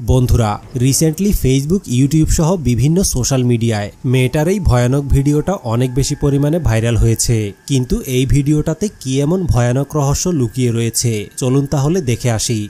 বন্ধুরা recently Facebook YouTube সহ বিভিন্ন সোশ্যাল মিডিয়ায় মেয়েটার এই ভয়ানক ভিডিওটা অনেক বেশি পরিমাণে ভাইরাল হয়েছে। কিন্তু এই ভিডিওটাতে কি এমন ভয়ানক রহস্য লুকিয়ে রয়েছে? চলুন তাহলে দেখে আসি।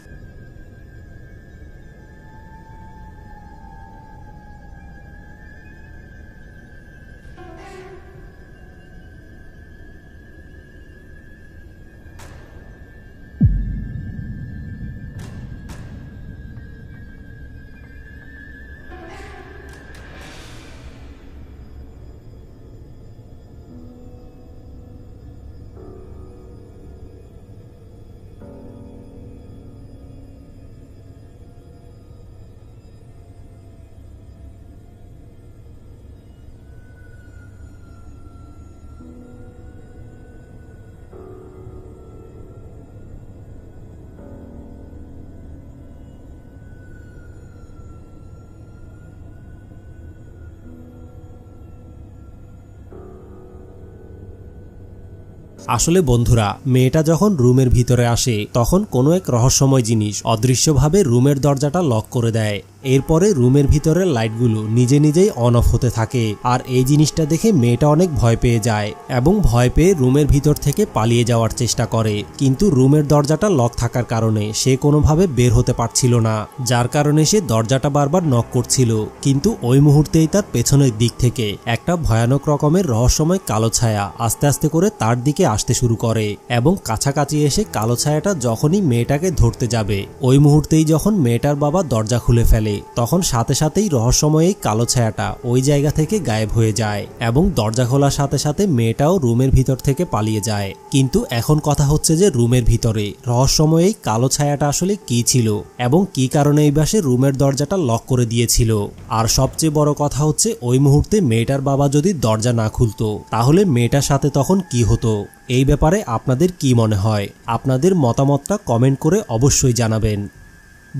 আসলে বন্ধুরা, মেয়েটা যখন রুমের ভিতরে আসে, তখন কোনো এক রহস্যময় জিনিস অদৃশ্যভাবে রুমের দরজাটা লক করে দেয়। এরপরে রুমের ভিতরের লাইটগুলো নিজে নিজেই অন অফ হতে থাকে আর এই জিনিসটা দেখে মেয়েটা অনেক ভয় পেয়ে যায় এবং ভয় পেয়ে রুমের ভিতর থেকে পালিয়ে যাওয়ার চেষ্টা করে। কিন্তু রুমের দরজাটা লক থাকার কারণে সে কোনোভাবে বের হতে পারছিল না, যার কারণে সে দরজাটা বারবার নক করছিল। কিন্তু ওই মুহূর্তেই তার পেছনের দিক থেকে একটা ভয়ানক রকমের রহস্যময় কালো ছায়া আস্তে আস্তে করে তার দিকে আসতে শুরু করে এবং কাছাকাছি এসে কালো ছায়াটা যখনই মেয়েটাকে ধরতে যাবে, ওই মুহূর্তেই যখন মেয়েটার বাবা দরজা খুলে ফেলে, তখন সাথে সাথেই রহস্যময় এই কালো ছায়াটা ওই জায়গা থেকে গায়েব হয়ে যায় এবং দরজা খোলার সাথে সাথে মেয়েটাও রুমের ভিতর থেকে পালিয়ে যায়। কিন্তু এখন কথা হচ্ছে যে রুমের ভিতরে রহস্যময় এই কালো ছায়াটা আসলে কি ছিল এবং কি কারণে এই বাসে রুমের দরজাটা লক করে দিয়েছিল। আর সবচেয়ে বড় কথা হচ্ছে, ওই মুহূর্তে মেয়েটার বাবা যদি দরজা না খুলতো, তাহলে মেয়েটার সাথে তখন কি হতো? এই ব্যাপারে আপনাদের কি মনে হয়? আপনাদের মতামতটা কমেন্ট করে অবশ্যই জানাবেন।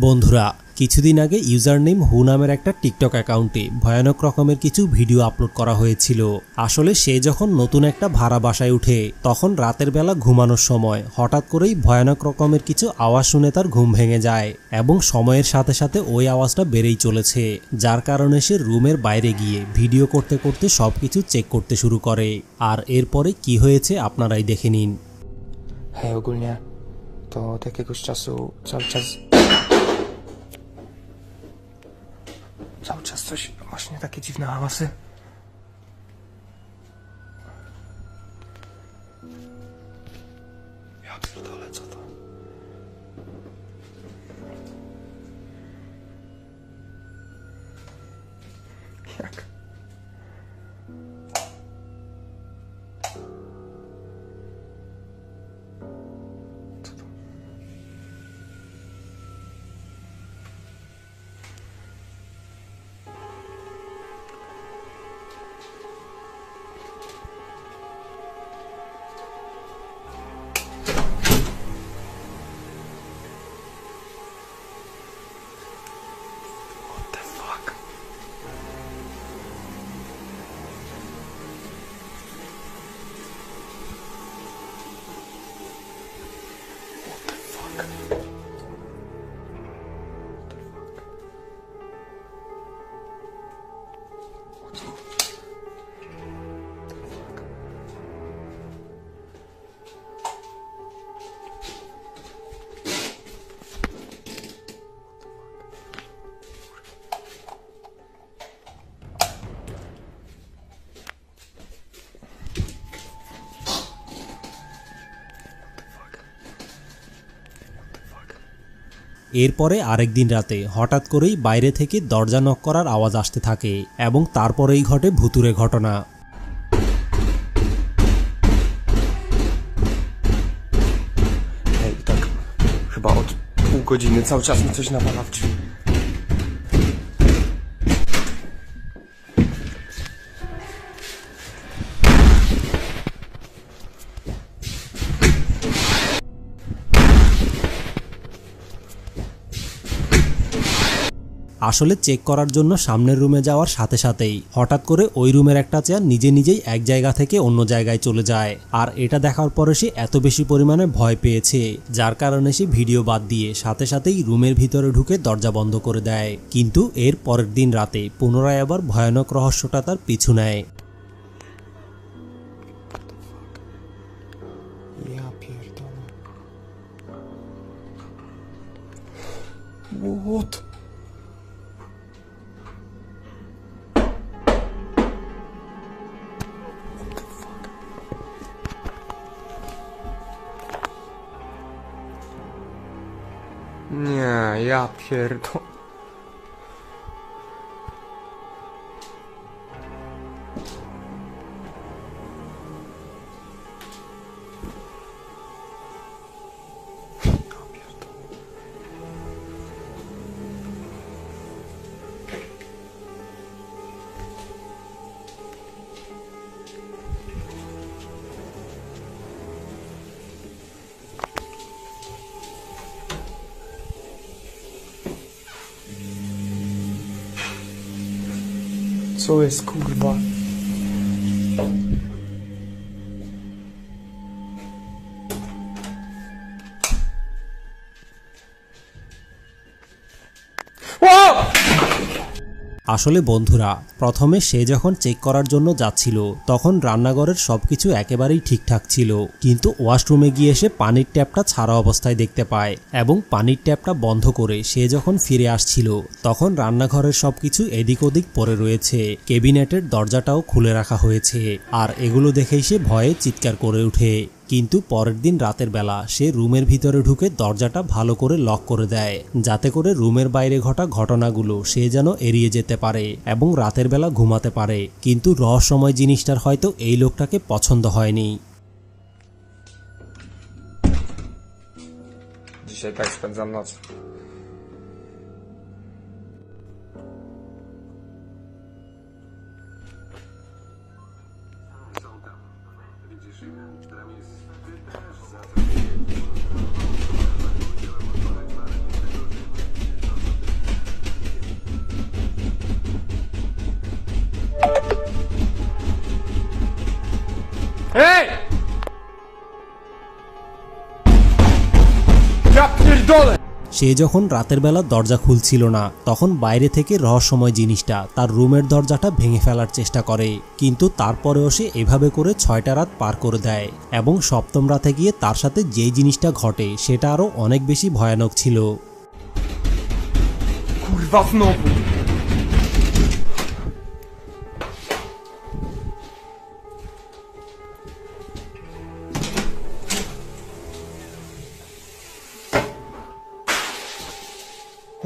বন্ধুরা, কিছুদিন আগে ইউজার নেম হু নামের একটা টিকটক অ্যাকাউন্টে ভয়ানক রকমের কিছু ভিডিও আপলোড করা হয়েছিল। আসলে সে যখন নতুন একটা ভাড়া বাসায় উঠে, তখন রাতের বেলা ঘুমানোর সময় হঠাৎ করেই ভয়ানক রকমের কিছু আওয়াজ শুনে তার ঘুম ভেঙে যায় এবং সময়ের সাথে সাথে ওই আওয়াজটা বেড়েই চলেছে, যার কারণে সে রুমের বাইরে গিয়ে ভিডিও করতে করতে সব কিছু চেক করতে শুরু করে। আর এরপরে কি হয়েছে আপনারাই দেখে নিন। হ্যাঁ. Coś, właśnie takie dziwne hałasy. এরপরে আরেকদিন রাতে হঠাৎ করেই বাইরে থেকে দরজা নক করার আওয়াজ আসতে থাকে এবং তারপরেই ঘটে ভুতুরে ঘটনা godziny cały czas mi coś nawala w drzwi. আসলে চেক করার জন্য সামনের রুমে যাওয়ার সাথে সাথেই হঠাৎ করে ওই রুমের একটা চেয়ার নিজে নিজেই এক জায়গা থেকে অন্য জায়গায় চলে যায়। আর এটা দেখার পরে সে এত বেশি পরিমাণে ভয় পেয়েছে, যার কারণে সে ভিডিও বাদ দিয়ে সাথে সাথেই রুমের ভিতরে ঢুকে দরজা বন্ধ করে দেয়। কিন্তু এর পরের দিন রাতে পুনরায় আবার ভয়ানক রহস্যটা তার পিছু নেয়। Ja Nie, ja pierdolę. Jest kurwa? আসলে বন্ধুরা, প্রথমে সে যখন চেক করার জন্য যাচ্ছিল, তখন রান্নাঘরের সবকিছু একেবারেই ঠিকঠাক ছিল। কিন্তু ওয়াশরুমে গিয়ে সে পানির ট্যাপটা ছাড়া অবস্থায় দেখতে পায় এবং পানির ট্যাপটা বন্ধ করে সে যখন ফিরে আসছিল, তখন রান্নাঘরের সবকিছু এদিক ওদিক পড়ে রয়েছে। কেবিনেটের দরজাটাও খুলে রাখা হয়েছে। আর এগুলো দেখেই সে ভয়ে চিৎকার করে ওঠে। কিন্তু পরের দিন রাতের বেলা সে রুমের ভিতরে ঢুকে দরজাটা ভালো করে লক করে দেয়, যাতে করে রুমের বাইরে ঘটা ঘটনাগুলো সে যেন এড়িয়ে যেতে পারে এবং রাতের বেলা ঘুমাতে পারে কিন্তু রহস্যময় জিনিসটার হয়তো এই লোকটাকে পছন্দ হয়নি Dzisiaj tak spędzam noc. সে যখন রাতের বেলা দরজা খুলছিল না, তখন বাইরে থেকে রহস্যময় জিনিসটা তার রুমের দরজাটা ভেঙে ফেলার চেষ্টা করে। কিন্তু তারপরেও সে এভাবে করে ছয়টা রাত পার করে দেয় এবং সপ্তম রাতে গিয়ে তার সাথে যেই জিনিসটা ঘটে, সেটা আরও অনেক বেশি ভয়ানক ছিল।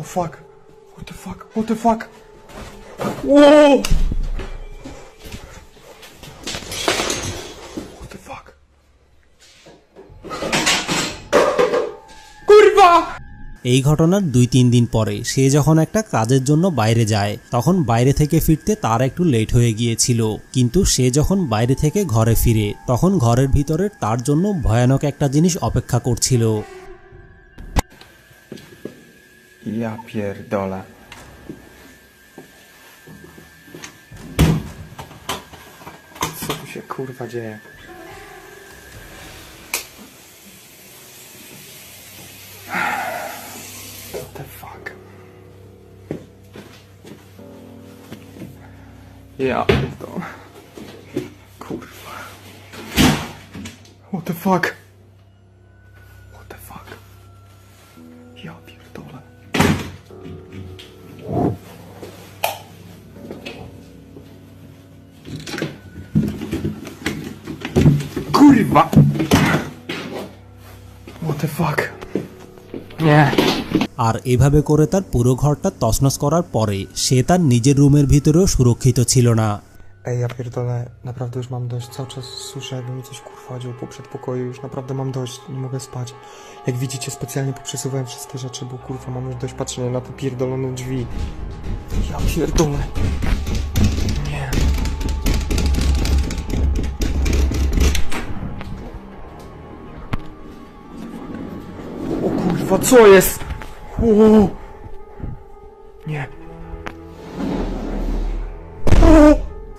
Oh fuck! What the fuck? What the fuck? Whoa! What the fuck? Kurwa! এই ঘটনার দুই তিন দিন পরে সে যখন একটা কাজের জন্য বাইরে যায়, তখন বাইরে থেকে ফিরতে তার একটু লেট হয়ে গিয়েছিল কিন্তু সে যখন বাইরে থেকে ঘরে ফিরে, তখন ঘরের ভিতরে তার জন্য ভয়ানক একটা জিনিস অপেক্ষা করছিল Ja pierdolę. Co tu się kurwa dzieje? What the fuck? Ja pierdolę. Kurwa. What the fuck? আর এভাবে করে তার পুরো ঘরটা তছনছ করার পরে সে তার নিজের রুমের ভিতরেও সুরক্ষিত ছিল না Ej, ja pierdolę, naprawdę już mam dość. Cały czas słyszę, jakby mi coś kurwa chodziło po przedpokoju. Już naprawdę mam dość, nie mogę spać. Jak widzicie, specjalnie poprzesuwałem wszystkie rzeczy, bo kurwa mam już dość patrzenia na te pierdolone drzwi. Ja pierdolę. Nie. O kurwa, co jest?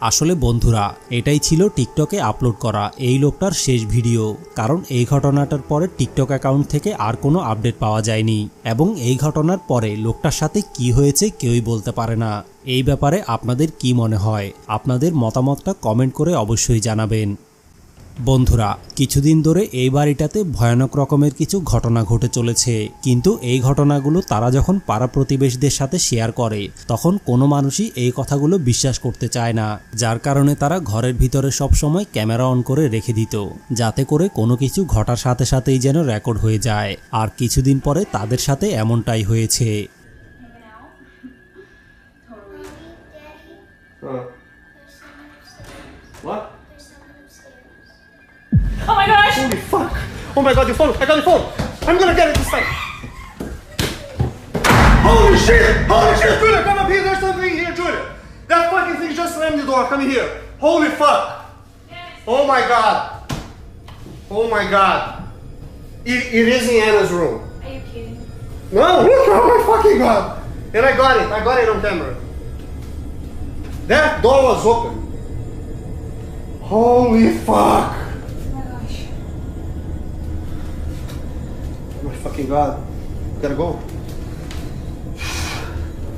আসলে বন্ধুরা, এটাই ছিল টিকটকে upload করা এই লোকটার শেষ video. কারণ এই ঘটনাটার পরে টিকটক অ্যাকাউন্ট থেকে আর কোনো আপডেট পাওয়া যায়নি। এবং এই ঘটনার পরে লোকটার সাথে কি হয়েছে কেউই বলতে পারে না। এই ব্যাপারে আপনাদের কি মনে হয়? আপনাদের মতামতটা কমেন্ট করে অবশ্যই জানাবেন। বন্ধুরা কিছুদিন ধরে এই বাড়িটাতে ভয়ানক রকমের কিছু ঘটনা ঘটে চলেছে। কিন্তু এই ঘটনাগুলো তারা যখন পাড়া প্রতিবেশীদের সাথে শেয়ার করে তখন কোনো মানুষই এই কথাগুলো বিশ্বাস করতে চায় না যার কারণে তারা ঘরের ভিতরে সবসময় ক্যামেরা অন করে রেখে দিত যাতে করে কোনো কিছু ঘটার সাথে সাথেই যেন রেকর্ড হয়ে যায়। আর কিছুদিন পরে তাদের সাথে এমনটাই হয়েছে। What? Oh my gosh! Holy fuck! Oh my god, your phone! I got your phone! I'm gonna get it this time! Holy shit! Holy shit! Julia, come up here! There's something here, Julia! That fucking thing just slammed the door. Come here! Holy fuck! Yes. Oh my god! Oh my god! It, it is in Anna's room. Are you kidding? No, look! Oh my fucking god! And I got it. I got it on camera. That door was open. Holy fuck! Oh my gosh. Oh my fucking god. Gotta go.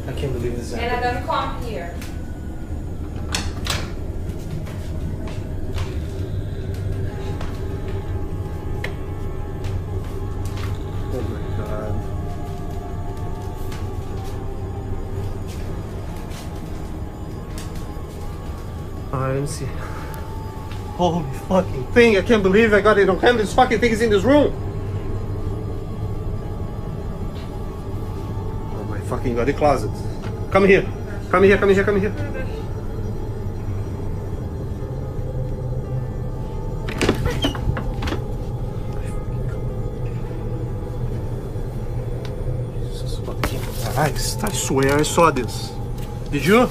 I can't believe this And. I'm gonna come here. Oh my god. I didn't see. Holy fucking thing! I can't believe I got it on camera. This fucking thing is in this room. Fucking god! The closet. Come here. Come here. Come here. Come here. Jesus fucking Christ. I swear I saw this. Did you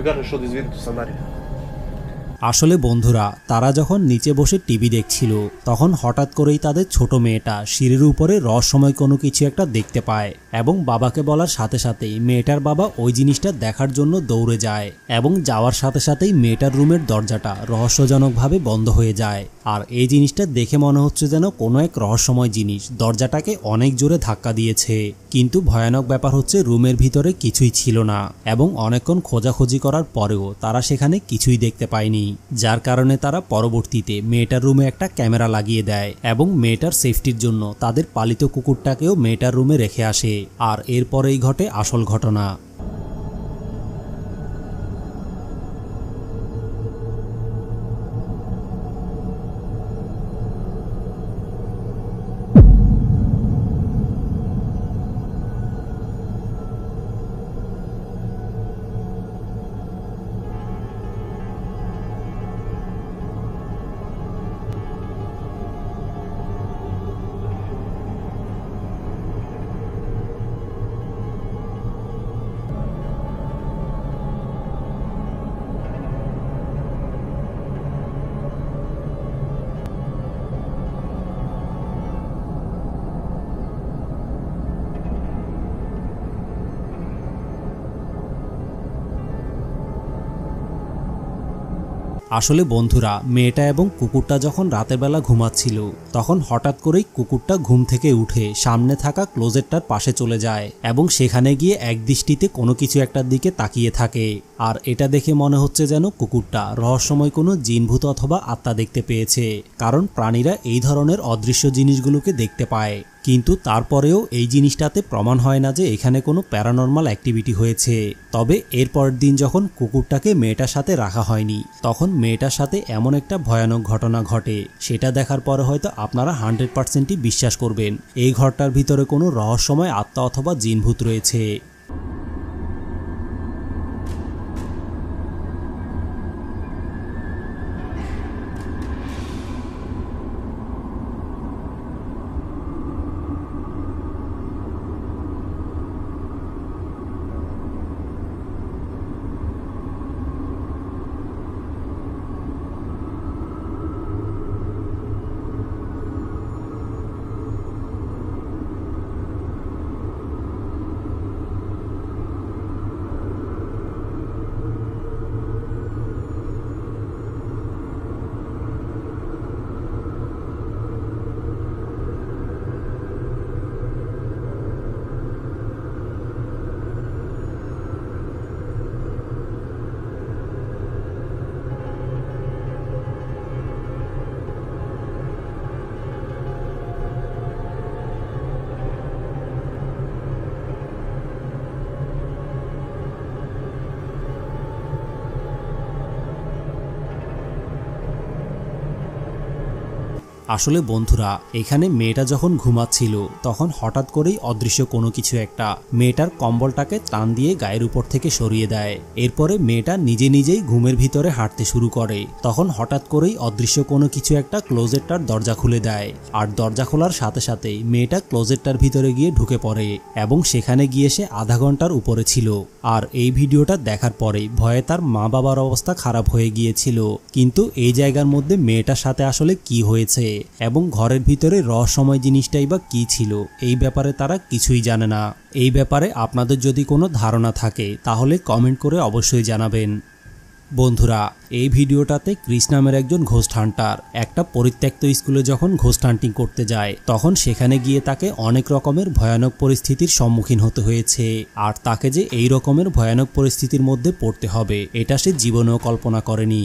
Obrigado, show dos vídeos, Sandário. আসলে বন্ধুরা, তারা যখন নিচে বসে TV দেখছিল, তখন হঠাৎ করেই তাদের ছোট মেয়েটা সিঁড়ির উপরে রহস্যময় কোনো কিছু একটা দেখতে পায় এবং বাবাকে বলার সাথে সাথেই মেয়েটার বাবা ওই জিনিসটা দেখার জন্য দৌড়ে যায় এবং যাওয়ার সাথে সাথেই মেয়েটার রুমের দরজাটা রহস্যজনকভাবে বন্ধ হয়ে যায়। আর এই জিনিসটা দেখে মনে হচ্ছে যেন কোনো এক রহস্যময় জিনিস, দরজাটাকে অনেক জোরে ধাক্কা দিয়েছে। কিন্তু ভয়ানক ব্যাপার হচ্ছে রুমের ভিতরে কিছুই ছিল না এবং অনেকক্ষণ খোঁজাখুঁজি করার পরেও তারা সেখানে কিছুই দেখতে পায়নি। যার কারণে তারা পরবর্তীতে মেয়েটার রুমে একটা ক্যামেরা লাগিয়ে দেয় এবং মেয়েটার সেফটির জন্য তাদের পালিত কুকুরটাকেও মেয়েটার রুমে রেখে আসে। আর এরপরেই ঘটে আসল ঘটনা। আসলে বন্ধুরা, মেয়েটা এবং কুকুরটা যখন রাতের বেলা ঘুমাচ্ছিল, তখন হঠাৎ করেই কুকুরটা ঘুম থেকে উঠে সামনে থাকা ক্লোজেটটার পাশে চলে যায় এবং সেখানে গিয়ে এক দৃষ্টিতে কোনো কিছু একটার দিকে তাকিয়ে থাকে। আর এটা দেখে মনে হচ্ছে যেন কুকুরটা রহস্যময় কোনো জিনভূত অথবা আত্মা দেখতে পেয়েছে, কারণ প্রাণীরা এই ধরনের অদৃশ্য জিনিসগুলোকে দেখতে পায়। কিন্তু তারপরেও এই জিনিসটাতে প্রমাণ হয় না যে এখানে কোনো প্যারানর্মাল অ্যাক্টিভিটি হয়েছে। তবে এরপরের দিন যখন কুকুরটাকে মেয়েটার সাথে রাখা হয়নি, তখন মেয়েটার সাথে এমন একটা ভয়ানক ঘটনা ঘটে। সেটা দেখার পরে হয়তো আপনারা হান্ড্রেড পার্সেন্টই বিশ্বাস করবেন। এই ঘরটার ভিতরে কোনো রহস্যময় আত্মা অথবা জিনভূত রয়েছে। আসলে বন্ধুরা, এখানে মেয়েটা যখন ঘুমাচ্ছিল, তখন হঠাৎ করেই অদৃশ্য কোনো কিছু একটা। মেয়েটার কম্বলটাকে টান দিয়ে গায়ের উপর থেকে সরিয়ে দেয়। এরপরে মেয়েটা নিজে নিজেই ঘুমের ভিতরে হাঁটতে শুরু করে। তখন হঠাৎ করেই অদৃশ্য কোনো কিছু একটা ক্লোজেটটার দরজা খুলে দেয়। আর দরজা খোলার সাথে সাথেই মেয়েটা ক্লোজেটটার ভিতরে গিয়ে ঢুকে পড়ে এবং সেখানে গিয়ে সে আধা ঘণ্টার উপরে ছিল। আর এই ভিডিওটা দেখার পরে ভয়ে তার মা বাবার অবস্থা খারাপ হয়ে গিয়েছিল। কিন্তু এই জায়গার মধ্যে মেয়েটার সাথে আসলে কি হয়েছে? এবং ঘরের ভিতরে রহস্যময় জিনিসটাই বা কি ছিল, এই ব্যাপারে তারা কিছুই জানে না। এই ব্যাপারে আপনাদের যদি কোনো ধারণা থাকে, তাহলে কমেন্ট করে অবশ্যই জানাবেন। বন্ধুরা, এই ভিডিওটাতে ক্রিস নামের একজন ঘোস্ট হান্টার একটা পরিত্যক্ত স্কুলে যখন ঘোস্ট হান্টিং করতে যায়, তখন সেখানে গিয়ে তাকে অনেক রকমের ভয়ানক পরিস্থিতির সম্মুখীন হতে হয়েছে। আর তাকে যে এই রকমের ভয়ানক পরিস্থিতির মধ্যে পড়তে হবে, এটা সে জীবনেও কল্পনা করেনি।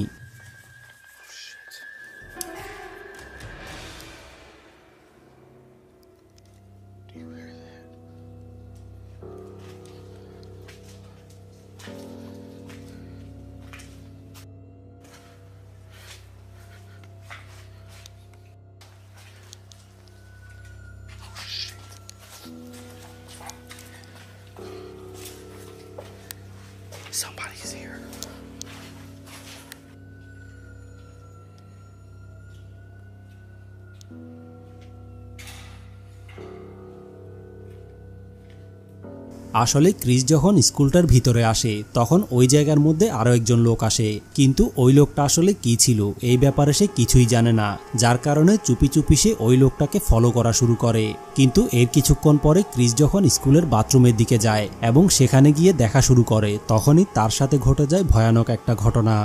আসলে ক্রিস যখন স্কুলটার ভিতরে আসে, তখন ওই জায়গার মধ্যে আরও একজন লোক আসে। কিন্তু ওই লোকটা আসলে কি ছিল, এই ব্যাপারে সে কিছুই জানে না। যার কারণে চুপি চুপি সে ওই লোকটাকে ফলো করা শুরু করে। কিন্তু এর কিছুক্ষণ পরে ক্রিস যখন স্কুলের বাথরুমের দিকে যায় এবং সেখানে গিয়ে দেখা শুরু করে, তখনই তার সাথে ঘটে যায় ভয়ানক একটা ঘটনা।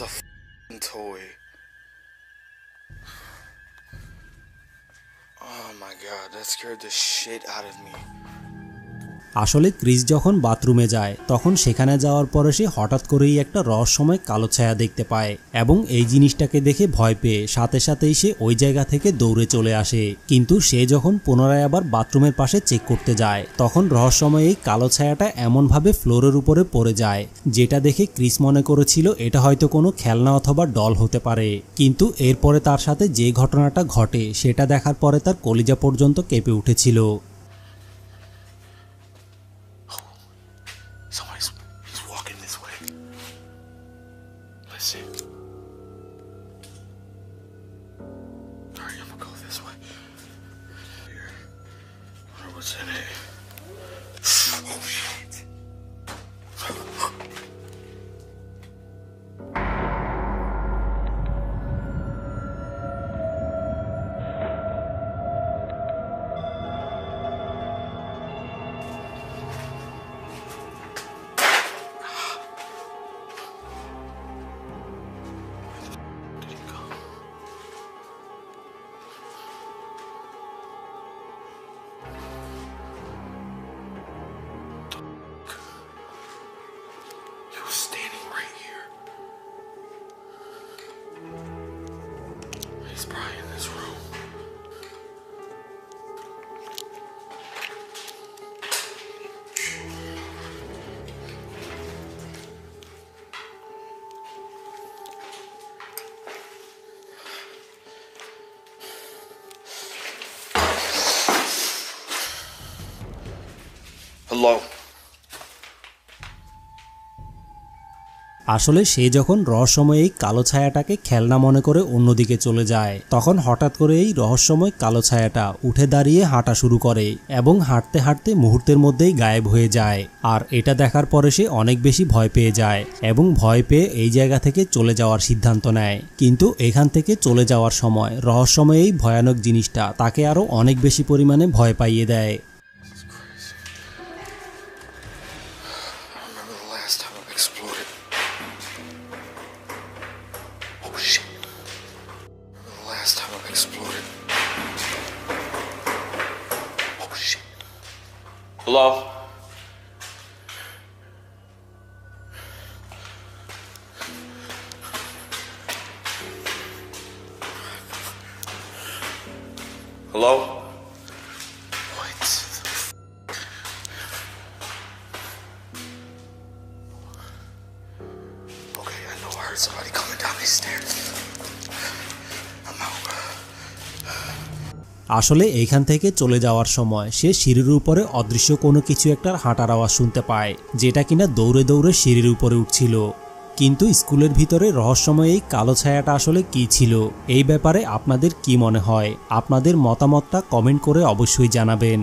It's a toy. Oh my god, that scared the shit out of me. আসলে ক্রিস যখন বাথরুমে যায়, তখন সেখানে যাওয়ার পরে সে হঠাৎ করেই একটা রহস্যময় কালো ছায়া দেখতে পায় এবং এই জিনিসটাকে দেখে ভয় পেয়ে সাথে সাথেই সে ওই জায়গা থেকে দৌড়ে চলে আসে। কিন্তু সে যখন পুনরায় আবার বাথরুমের পাশে চেক করতে যায়, তখন রহস্যময় এই কালো ছায়াটা এমনভাবে ফ্লোরের উপরে পড়ে যায়, যেটা দেখে ক্রিস মনে করেছিল এটা হয়তো কোনো খেলনা অথবা ডল হতে পারে। কিন্তু এরপরে তার সাথে যে ঘটনাটা ঘটে, সেটা দেখার পরে তার কলিজা পর্যন্ত কেঁপে উঠেছিল। See. Alright, I'm gonna go this way. Here. What's in it. Hello. আসলে সে যখন রহস্যময় এই কালো ছায়াটাকে খেলনা মনে করে অন্যদিকে চলে যায়, তখন হঠাৎ করে এই রহস্যময় কালো ছায়াটা উঠে দাঁড়িয়ে হাঁটা শুরু করে এবং হাঁটতে হাঁটতে মুহূর্তের মধ্যেই গায়েব হয়ে যায়। আর এটা দেখার পরে সে অনেক বেশি ভয় পেয়ে যায় এবং ভয় পেয়ে এই জায়গা থেকে চলে যাওয়ার সিদ্ধান্ত নেয়। কিন্তু এখান থেকে চলে যাওয়ার সময় রহস্যময় এই ভয়ানক জিনিসটা তাকে আরও অনেক বেশি পরিমাণে ভয় পাইয়ে দেয়। love. Hello? আসলে এইখান থেকে চলে যাওয়ার সময় সে সিঁড়ির উপরে অদৃশ্য কোনো কিছু একটার হাঁটার আওয়াজ শুনতে পায়, যেটা কিনা দৌড়ে দৌড়ে সিঁড়ির উপরে উঠছিল। কিন্তু স্কুলের ভিতরে রহস্যময় এই কালো ছায়াটা আসলে কি ছিল? এই ব্যাপারে আপনাদের কি মনে হয়? আপনাদের মতামতটা কমেন্ট করে অবশ্যই জানাবেন।